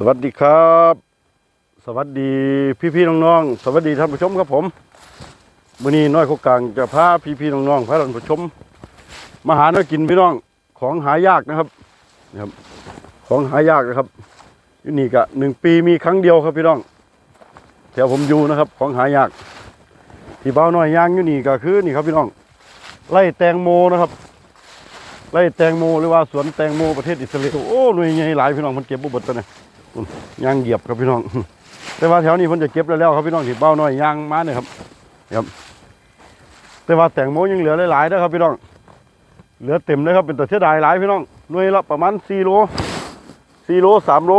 สวัสดีครับ สวัสดีพี่ๆน้องๆสวัสดีท่านผู้ชมครับผมมื้อนี้น้อยโคกลางจะพาพี่ๆน้องๆพาท่านผู้ชม มาหาเนื้อกินพี่น้องของหายากนะครับนะครับ ของหายากนะครับอยู่นี่ก็หนึ่งปีมีครั้งเดียวครับพี่น้องแถวผมอยู่นะครับ ของหายาก ที่เบ้าน้อยย่างอยู่นี่ก็คือนี่ครับพี่น้อง ไล่แตงโมนะครับไร่แตงโมหรือว่าสวนแตงโมประเทศอิสราเอลโอ้หน่วยใหญ่หลายพี่น้องมันเก็บบุบดตัวเนี่ย ยางเหยียบครับพี่น้อง แต่ว่าแถวนี้เพิ่นจะเก็บแล้วแล้วครับพี่น้องที่เบ้าน้อยยางมาเนี่ยครับครับ แต่ว่าแตงโมยังเหลือหลายๆนะครับพี่น้อง เหลือเต็มเลยครับเป็นตัวเสียดายหลายพี่น้องหน่วยละประมาณ4โล4โล3โล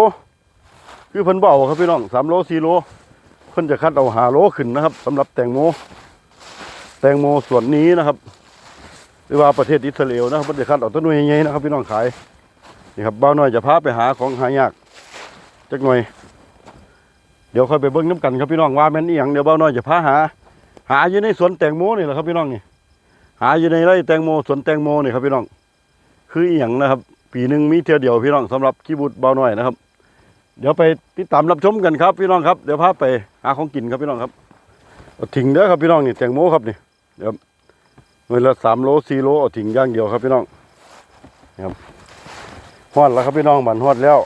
คือเพิ่นเบเอาครับพี่น้อง3โล4โลเพิ่นจะคัดเอา5โลขึ้นนะครับสำหรับแตงโมแตงโมส่วนนี้นะครับหรือว่าประเทศอิสราเอลนะครับประเทศคัดเอาต้นหน่วยใหญ่ๆนะครับพี่น้องขายนี่ครับบ้าน้อยจะพาไปหาของหายาก จักหน่อย เดี๋ยวค่อยไปเบิ้งน้ำกันครับพี่น้องว่าแม่นอีหยังเดี๋ยวเบ้าน้อยจะพาหา หาอยู่ในสวนแตงโมนี่แหละครับพี่น้องนี่หาอยู่ในไร่แตงโมสวนแตงโมนี่ครับพี่น้อง คืออีหยังนะครับ ปีหนึ่งมีเท่ยวเดียวพี่น้องสำหรับกีบุตรบ้าน้อยนะครับ เดี๋ยวไปติดตามรับชมกันครับพี่น้องครับเดี๋ยวพาไปหาของกินครับพี่น้องครับเอาทิ้งเด้อครับพี่น้องนี่แตงโมครับนี่เดี๋ยวเวลาสามโลสี่โลเอาทิ้งย่างเดียวครับพี่น้องนี่ครับฮอดแล้วครับพี่น้องบันฮอดแล้ว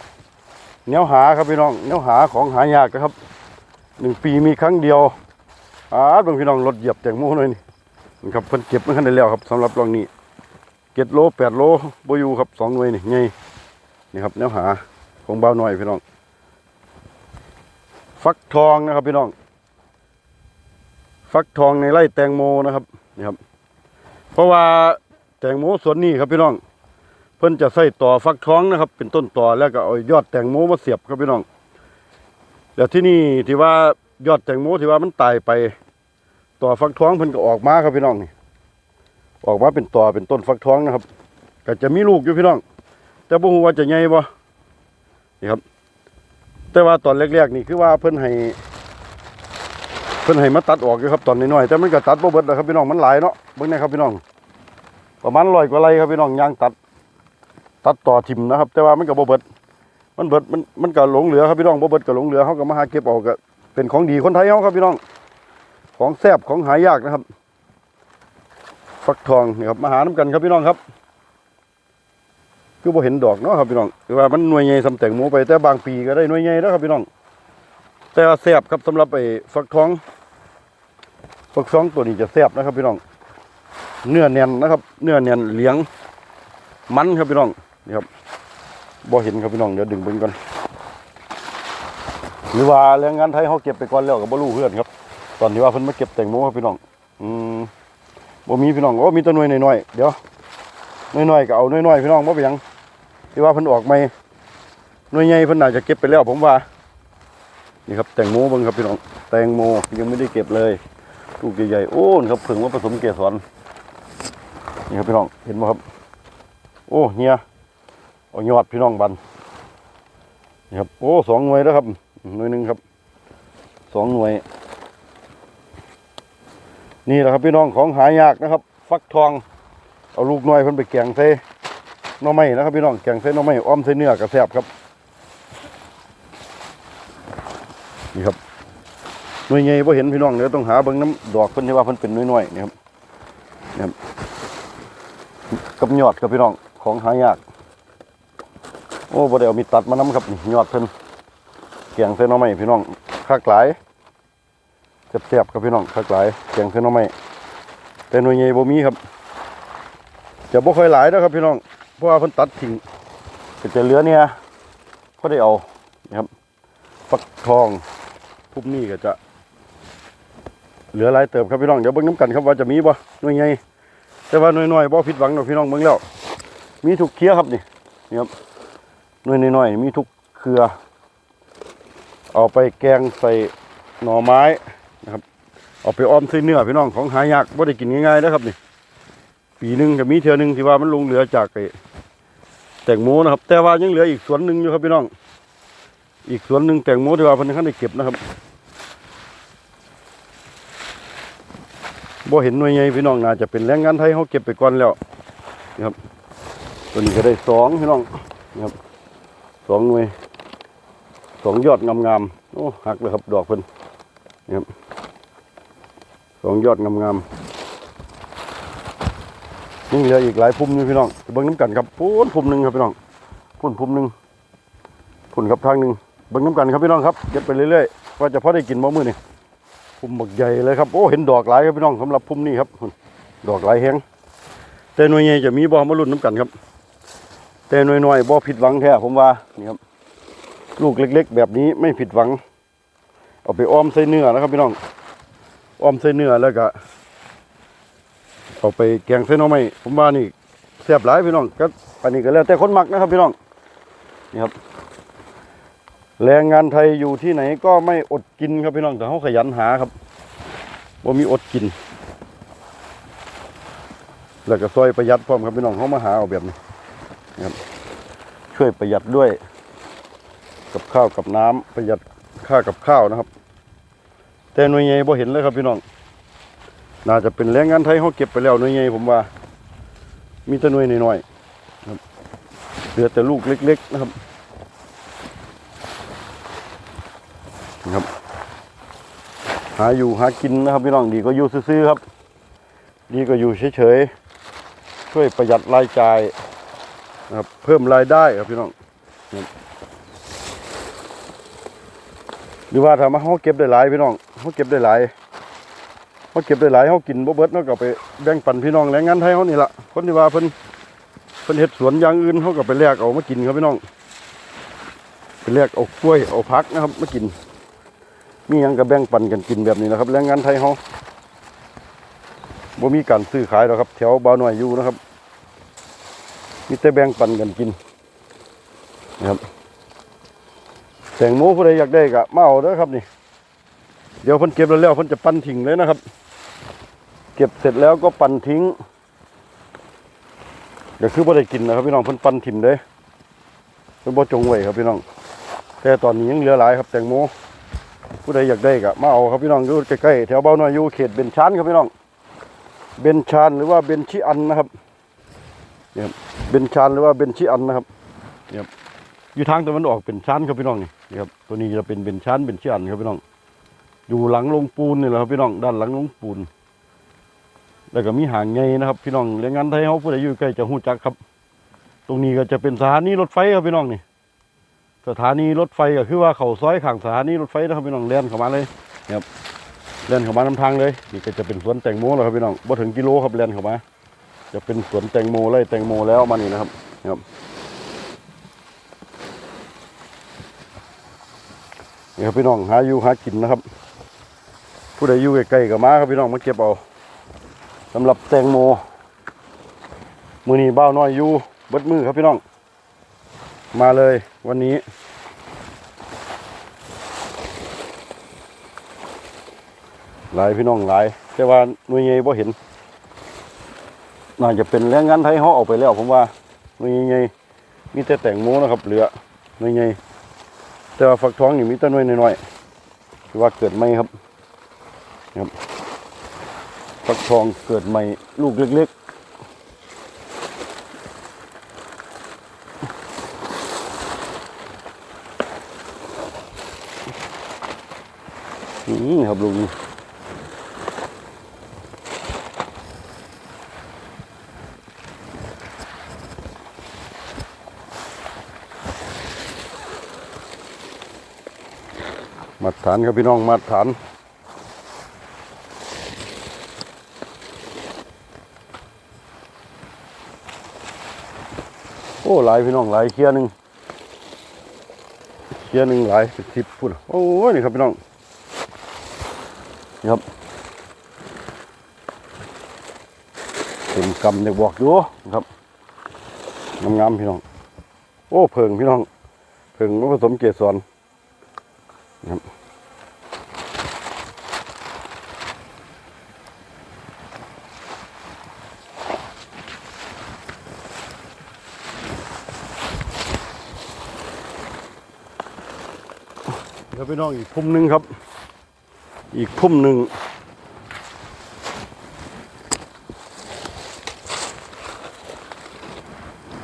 เนี้ยหาครับพี่น้องเนี้ยหาของหายากนะครับหนึ่งปีมีครั้งเดียวอาบางพี่น้องรถเหยียบแตงโมหน่อยนี่นี่ครับเพิ่นเก็บมันคันได้แล้วครับสำหรับรองนี้เจ็ดโลแปดโลบอยู่ครับสองหน่วยนี่ไงนี่ครับเนี้ยหาของบ่าวน้อยพี่น้อง ฟักทองนะครับพี่น้อง ฟักทองในไร่แตงโมนะครับนี่ครับ เพราะว่าแตงโมสวนนี้ครับพี่น้อง เพิ่นจะใส่ต่อฟักทองนะครับ เป็นต้นต่อแล้วก็เอายอดแตงโมมาเสียบครับพี่น้องเดี๋ยวที่นี่ที่ว่ายอดแตงโมที่ว่ามันตายไปต่อฟักทองเพิ่นก็ออกมาครับพี่น้องนี่ออกมาเป็นต่อเป็นต้นฟักทองนะครับ ก็จะมีลูกอยู่พี่น้อง แต่บ่ฮู้ว่าจะใหญ่บ่นี่ครับ แต่ว่าตอนแรกๆนี่คือว่าเพิ่นให้เพิ่นให้มาตัดออกอยู่ครับตอนน้อยๆแต่มันก็ตัดบ่เบิดนะครับพี่น้องมันหลายเนาะเบิ่งนะครับพี่น้องประมาณร้อยกว่าไรครับพี่น้องยางตัด ตัดต่อทิมนะครับ แต่ว่ามันก็บ่เบิดมันเบิดมันมันก็หลงเหลือครับพี่น้องบ่เบิดก็หลงเหลือเฮาก็มาหาเก็บออกก็เป็นของดีคนไทยเฮาครับพี่น้อง ของแซบของหายากนะครับ ฟักทองนี่ครับมาหาน้ำกันครับพี่น้องครับ คือบ่เห็นดอกเนาะครับพี่น้องคือว่ามันหน่วยใหญ่สำแตงโมไปแต่บางปีก็ได้หน่วยใหญ่แล้วครับพี่น้อง แต่ว่าแซบครับสำหรับไอ้ฟักทองฟักทองตัวนี้จะแซบนะครับพี่น้องเนื้อแน่นนะครับ เนื้อแน่นเหลียงมันครับพี่น้อง นี่ครับบ่เห็นครับพี่น้องเดี๋ยวดึงเบิ่งก่อนหรือว่าแรงงานไทยเขาเก็บไปก่อนแล้วก็บ่รู้เพื่อนครับ ตอนที่ว่าเพิ่นมาเก็บแตงโมครับพี่น้องอืมบ่มีพี่น้องโอ้มีตัวหน่วยหน้อยๆเดี๋ยวน้อยๆก็เอาน้อยๆพี่น้องบ่เป็นหยังที่ว่าเพิ่นออกใหม่หน่วยใหญ่เพิ่นน่าจะเก็บไปแล้วผมว่านี่ครับแตงโมเบิ่งครับพี่น้องแตงโมยังไม่ได้เก็บเลยลูกใหญ่ๆโอ้นครับผึ่งว่าผสมเกสรนี่ครับพี่น้องเห็นไหมครับ โอ้เฮีย เอายอดพี่น้องบันนี่ครับ โอ้สองหน่วยแล้วครับ หน่วยหนึ่งครับ สองหน่วย นี่แหละครับพี่น้องของหายากนะครับ ฟักทอง เอาลูกหน่วยเพิ่นไปแกงใส่น่อไม้นะครับพี่น้องแกงใส่หน่อไม้อ้อมใส่เนื้อกระแซบครับนี่ครับหน่วยใหญ่พอเห็นพี่น้องเดี๋ยวต้องหาเบิ่งน้ำดอกเพิ่นที่ว่าเพิ่นเป็นน้อยๆนี่ครับนี่ครับกับยอดครับพี่น้องของหายาก โอ้บ่ได้เอามีตัดมานํครับนี่ยอดเพิ่นเกียงเส้นน่อไม้พี่น้องคักหลายแซ่บๆครับพี่น้องคักหลายเกียงเส้นน่อไม้แต่หน่วยใหญ่บ่มีครับ จะบ่ค่อยหลายนะครับพี่น้องเพราะว่าเพิ่นตัดทิ้งก็จะเหลือเนี่ยก็ได้เอานะครับฟักทองพุ่มนี่ก็จะ เหลือหลายเติบครับพี่น้องเดี๋ยวเบิ่งน้ำกันครับว่าจะมีบ่หน่วยใหญ่แต่ว่าหน่วยน้อยบ่ผิดหวังดอกพี่น้องเบิ่งแล้วมีทุกเครือครับนี่นี่ครับ หน่วยน้อยๆมีทุกเครือ เอาไปแกงใส่หน่อไม้นะครับ เอาไปอ้อมใส่เนื้อพี่น้องของหายากบ่ได้กินง่ายๆนะครับนี่ปีหนึ่งก็มีเทื่อหนึ่งที่ว่ามันลงเหลือจากไอ้แตงโมนะครับ แต่ว่ายังเหลืออีกสวนหนึ่งอยู่ครับพี่น้อง อีกสวนหนึ่งแตงโมที่ว่าเพิ่นขั้นได้เก็บนะครับบ่เห็นหน่วยใหญ่พี่น้องน่าจะเป็นแรงงานไทยเขาเก็บไปก่อนแล้วนี่ครับตัวนี้ก็ได้สองพี่น้องนี่ครับ สองหน่วยสองยอดงามๆโอ้หักเลยครับดอกเพิ่นนี่ครับสองยอดงามๆนี่เหลืออีกหลายพุ่มนี่พี่น้องเบิ่งน้ำกันครับพูนพุ่มหนึ่งครับพี่น้องพุ่นพุ่มหนึ่งพุ่นครับทางหนึ่งเบิ่งน้ำกันครับพี่น้องครับเก็บไปเรื่อยๆว่าจะพอได้กินบ่มือนี่พุ่มบักใหญ่เลยครับโอ้เห็นดอกหลายครับพี่น้องสำหรับพุ่มนี้ครับพุ่นดอกหลายแฮงแต่หน่วยใหญ่จะมีบ่มาลุ้นน้ำกันครับ แต่หน่วยๆบ่ผิดหวังแท้ผมว่านี่ครับ ลูกเล็ก ๆ แบบนี้ไม่ผิดหวัง เอาไปอ้อมใส่เนื้อนะครับพี่น้องอ้อมใส่เนื้อแล้วก็เอาไปแกงใส่น่อไม้ผมว่านี่แซ่บหลายพี่น้องก็อันนี้ก็แล้วแต่คนมักนะครับพี่น้องนี่ครับแรงงานไทยอยู่ที่ไหนก็ไม่อดกินครับพี่น้องแต่เขาขยันหาครับว่ามีอดกิน แล้วก็ซอยประหยัดพร้อมครับพี่น้องเขามาหาเอาแบบนี้ นะครับช่วยประหยัดด้วย กับข้าวกับน้ำประหยัดค่ากับข้าวนะครับ แต่หน่วยใหญ่บ่เห็นเลยครับพี่น้อง น่าจะเป็นแรงงานไทยเขาเก็บไปแล้วหน่วยใหญ่ผมว่า มีแต่หน่วยน้อยๆครับเหลือแต่ลูกเล็ก ๆ นะครับนะครับหาอยู่หากินนะครับพี่น้องดีก็อยู่ซื่อๆครับ ดีก็อยู่เฉยๆช่วยประหยัดรายจ่าย นะครับเพิ่มรายได้ครับพี่น้องหรือว่าถ้ามาเขาเก็บได้หลายพี่น้องเขาเก็บได้หลายเขาเก็บได้หลายเขากินบ่เบิดเนาก็ไปแบ่งปันพี่น้องแรงงานไทยเขานี่ละคนที่ว่าเพิ่นเพิ่นเฮ็ดสวนอย่างอื่นเขาก็ไปแลกเอามากินครับพี่น้องไปแลกเอากล้วยเอาผักนะครับมากินมียังก็แบ่งปันกันกินแบบนี้นะครับแรงงานไทยเขาบ่มีการซื้อขายหรอกครับ แถวบ่าวน้อยอยู่นะครับ มีแต่แบ่งปันกันกินนะครับแตงโมผู้ใดอยากได้ก็มาเอาเด้อครับนี่ เดี๋ยวเพิ่นเก็บแล้วแล้วเพิ่นจะปั่นทิ้งเลยนะครับ เก็บเสร็จแล้วก็ปั่นทิ้งเดี๋ยวคือบ่ได้กินนะครับพี่น้องเพิ่นปั่นทิ้งเลยเพิ่นบ่จงไว้ครับพี่น้อง แต่ตอนนี้ยังเหลือหลายครับแตงโมผู้ใดอยากได้ก็มาเอาครับพี่น้องอยู่ใกล้ๆแถวเบาน้อยอยู่เขตเบญชานครับพี่น้อง เบญชานหรือว่าเบญชิอันนะครับเนี่ย เบญชานหรือว่าเบญชิอันนะครับอยู่ทางตะวันออกเป็นชั้นครับพี่น้องนี่นี่ครับตัวนี้จะเป็นเป็นชั้นเป็นชั้นครับพี่น้อง อยู่หลังลงปูนนี่แหละครับพี่น้องด้านหลังลงปูน แล้วก็มีหางไงนะครับ พี่น้องแรงงานไทยเขาผู้ใดอยู่ใกล้จะหู้จักครับ ตรงนี้ก็จะเป็นสถานีรถไฟครับพี่น้องนี่สถานีรถไฟก็คือว่าเขาซอยข้างสถานีรถไฟนะครับพี่น้องเล่นเข้ามาเลยนี่ครับเล่นเข้ามานำทางเลย นี่ก็จะเป็นสวนแตงโมแล้วครับพี่น้องบ่ถึงกิโลครับเล่นเข้ามา จะเป็นสวนแตงโมไร่แตงโมแล้วมานี่นะครับนะครับนี่ครับพี่น้องหาอยู่หากินนะครับ ผู้ใดอยู่ใกล้ๆกับมาครับพี่น้องมาเก็บเอาสำหรับแตงโมมือนี้บ้าน้อยอยู่เบิดมือครับพี่น้อง มาเลยวันนี้หลายพี่น้องหลาย แต่ว่าหน่วยใหญ่บ่เห็น น่าจะเป็นแรงงานไทยเขาเอาไปแล้วผมว่าหน่วยๆมีแต่แต่งโมนะครับ เหลือหน่วยใหญ่แต่ว่าฝักทองนี่มีแต้นน้อยน้อยๆคือว่าเกิดใหม่ครับครับฝักทองเกิดใหม่ลูกเล็กๆนี่ครับลุง มาตรฐานครับพี่น้องมาตรฐานโอ้หลายพี่น้องหลายเคียหนึ่งเคียหนึ่งหลายสิบสิบพุ่นโอ้ยนี่ครับพี่น้องนะครับเต็มกำเด็กบอกดูครับงามๆพี่น้อง โอ้เพิงพี่น้องเพิงมาผสมเกสร ครับเดี๋ยวพี่น้องอีกพุ่มหนึ่งครับ อีกพุ่มหนึ่ง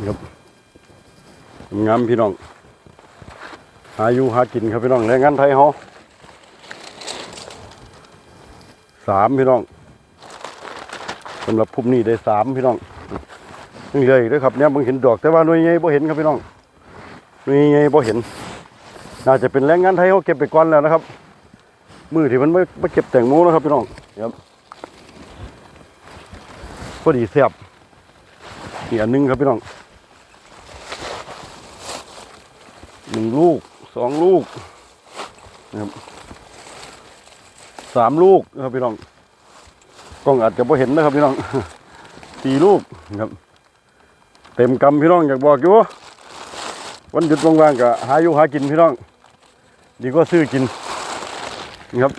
ครับงามพี่น้องาอยู่หากินครับพี่น้องแรงงานไทยเฮาสามพี่น้องสำหรับภูมินี้ได้สามพี่น้องนี่เลยเด้วยครับเนี่ยมึงเห็นดอกแต่ว่าหน่วยใหญ่บ่เห็นครับพี่น้องหน่วยใหญ่บ่เห็น น่าจะเป็นแรงงานไทยเขาเก็บไปก่อนแล้วนะครับ มือที่มันไม่ไม่เก็บแตงโมนะครับพี่น้องครับพอดีเสียบอีกอันนึงครับพี่น้องหนึ่งลูก สองลูกนะครับสามลูกนะครับพี่น้องกล้องอาจจะไม่เห็นนะครับพี่น้องสี่ลูกนะครับ เต็มกำพี่น้องอยากบอกอยู่วันหยุดว่างๆก็หาอยู่หากินพี่น้อง ดีก็ซื้อกินนี่ครับ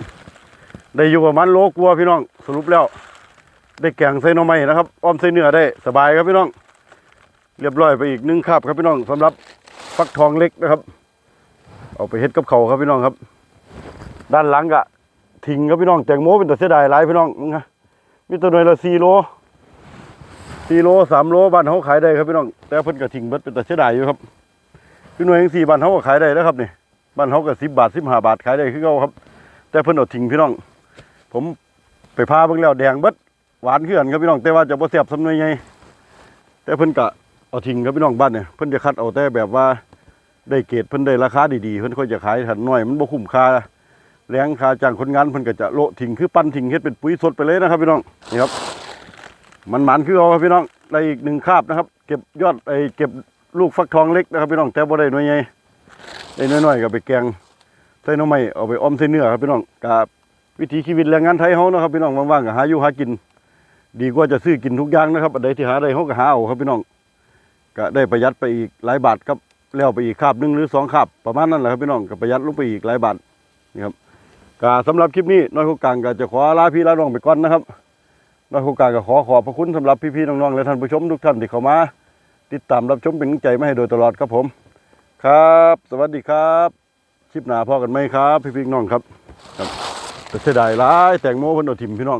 ได้อยู่ประมาณโลกลัวพี่น้อง สรุปแล้ว ได้แกงใส่หน่อไม้นะครับ อ้อมใส่เนื้อได้สบายครับพี่น้อง เรียบร้อยไปอีกหนึ่งคาบครับพี่น้องสำหรับฟักทองเล็กนะครับ เอาไปเฮ็ดกับเขาครับพี่น้องครับ ด้านหลังกะทิ้งครับพี่น้องแตงโมเป็นตัวเสียดายหลายพี่น้องมึงฮะมีตัวหน่วยละสี่โลสี่โลสามโลบ้านเขาขายได้ครับพี่น้องแต่เพิ่นก็ทิ้งเบิดเป็นตัวเสียดายอยู่ครับพี่หน่วยสี่บ้านเขาก็ขายได้นะครับนี่บ้านเขาก็สิบบาทสิบห้าบาทขายได้คือเขาครับ แต่เพิ่นเอาทิ้งพี่น้อง ผมไปพาเบิ่งแล้วแดงเบิดหวานขึ้นครับพี่น้องแต่ว่าจะบ่แซ่บสำนวยไงแต่เพิ่นก็เอาทิ้งครับพี่น้องบ้านเนี่ยเพิ่นจะคัดเอาแต่แบบว่า ได้เกรดเพิ่นได้ราคาดีๆเพิ่นค่อยจะขายถันน้อยมันบ่คุ้มค่าแรงค่าจ้างคนงานเพิ่นก็จะโละทิ้งคือปั้นทิ้งเฮ็ดเป็นปุ๋ยสดไปเลยนะครับพี่น้องนี่ครับมันหมันคือเอาครับพี่น้องได้อีกหนึ่งคาบนะครับ เก็บยอดไอ้เก็บลูกฟักทองเล็กนะครับพี่น้องแต่บ่ได้หน่วยใหญ่ได้น้อยๆก็ไปแกงใส่น้ำไม้เอาไปอ้อมใส่เนื้อครับพี่น้องกับวิถีชีวิตแรงงานไทยเฮานะครับพี่น้องว่างๆก็หาอยู่หากิน ดีกว่าจะซื้อกินทุกอย่างนะครับอันใดที่หาได้เฮาก็หาเอาครับพี่น้องก็ได้ประหยัดไปอีกหลายบาทครับ แล้วไปอีกคาบหนึ่งหรือสองคาบประมาณนั้นแหละครับพี่น้องก็ประหยัดลงไปอีกหลายบาทนี่ครับก็สำหรับคลิปนี้น้อยโคกลางก็จะขอลาพี่ลาน้องไปก่อนนะครับน้อยโคกลางก็ขอขอบพระคุณสำหรับพี่ๆน้องๆและท่านผู้ชมทุกท่านที่เข้ามาติดตามรับชมเป็นกำลังใจมาให้โดยตลอดครับผม ครับ สวัสดีครับคลิปหนาพ่อกันไหมครับ พี่พี่น้องครับครับแต่เสียดายหลายแตงโมเพิ่นเอาทิมพี่น้อง